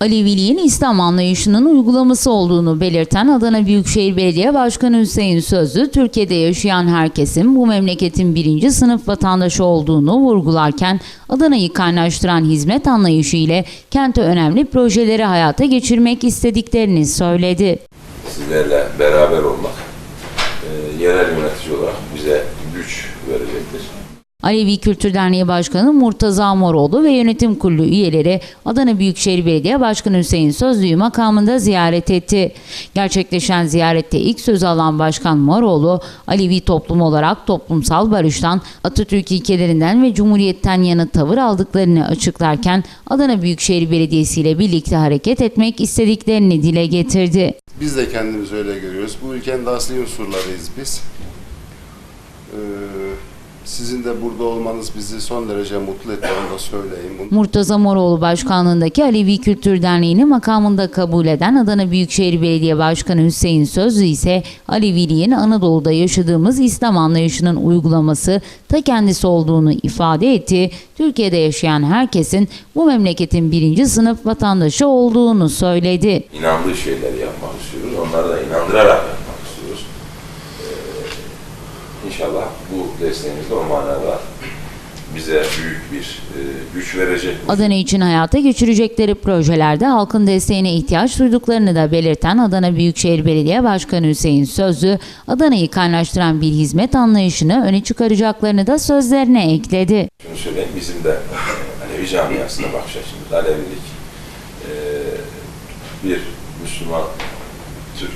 Aleviliğin İslam anlayışının uygulaması olduğunu belirten Adana Büyükşehir Belediye Başkanı Hüseyin Sözlü, Türkiye'de yaşayan herkesin bu memleketin birinci sınıf vatandaşı olduğunu vurgularken, Adana'yı kaynaştıran hizmet anlayışı ile kente önemli projeleri hayata geçirmek istediklerini söyledi. sizlerle beraber olmak e, yerel yönetici olarak bize güç verecektir. Alevi Kültür Derneği Başkanı Murtaza Moroğlu ve yönetim kurulu üyeleri Adana Büyükşehir Belediye Başkanı Hüseyin Sözlü'yü makamında ziyaret etti. Gerçekleşen ziyarette ilk sözü alan Başkan Moroğlu, Alevi toplum olarak toplumsal barıştan, Atatürk ilkelerinden ve Cumhuriyet'ten yana tavır aldıklarını açıklarken Adana Büyükşehir Belediyesi ile birlikte hareket etmek istediklerini dile getirdi. Biz de kendimizi öyle görüyoruz. Bu ülkenin de asli unsurlarıyız biz. Ee, sizin de burada olmanız bizi son derece mutlu etti, onu da söyleyeyim. Bunu Murtaza Moroğlu Başkanlığındaki Alevi Kültür Derneği'ni makamında kabul eden Adana Büyükşehir Belediye Başkanı Hüseyin Sözlü ise Aleviliğin Anadolu'da yaşadığımız İslam anlayışının uygulaması ta kendisi olduğunu ifade etti. Türkiye'de yaşayan herkesin bu memleketin birinci sınıf vatandaşı olduğunu söyledi. İnandığı şeyleri yapmak istiyoruz. Onları da inandırarak İnşallah bu desteğiniz de o manada bize büyük bir e, güç verecek. Adana için hayata geçirecekleri projelerde halkın desteğine ihtiyaç duyduklarını da belirten Adana Büyükşehir Belediye Başkanı Hüseyin Sözlü, Adana'yı kaynaştıran bir hizmet anlayışını öne çıkaracaklarını da sözlerine ekledi. Şunu söyleyeyim, bizim de Alevi camiasına bakış açımız, Alevilik e, bir Müslüman Türk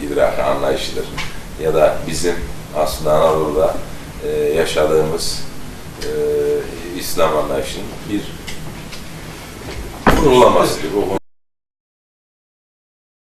e, idraki anlayışıdır. Ya da bizim aslında Anadolu'da e, yaşadığımız e, İslam anlayışının bir kurulamasıdır.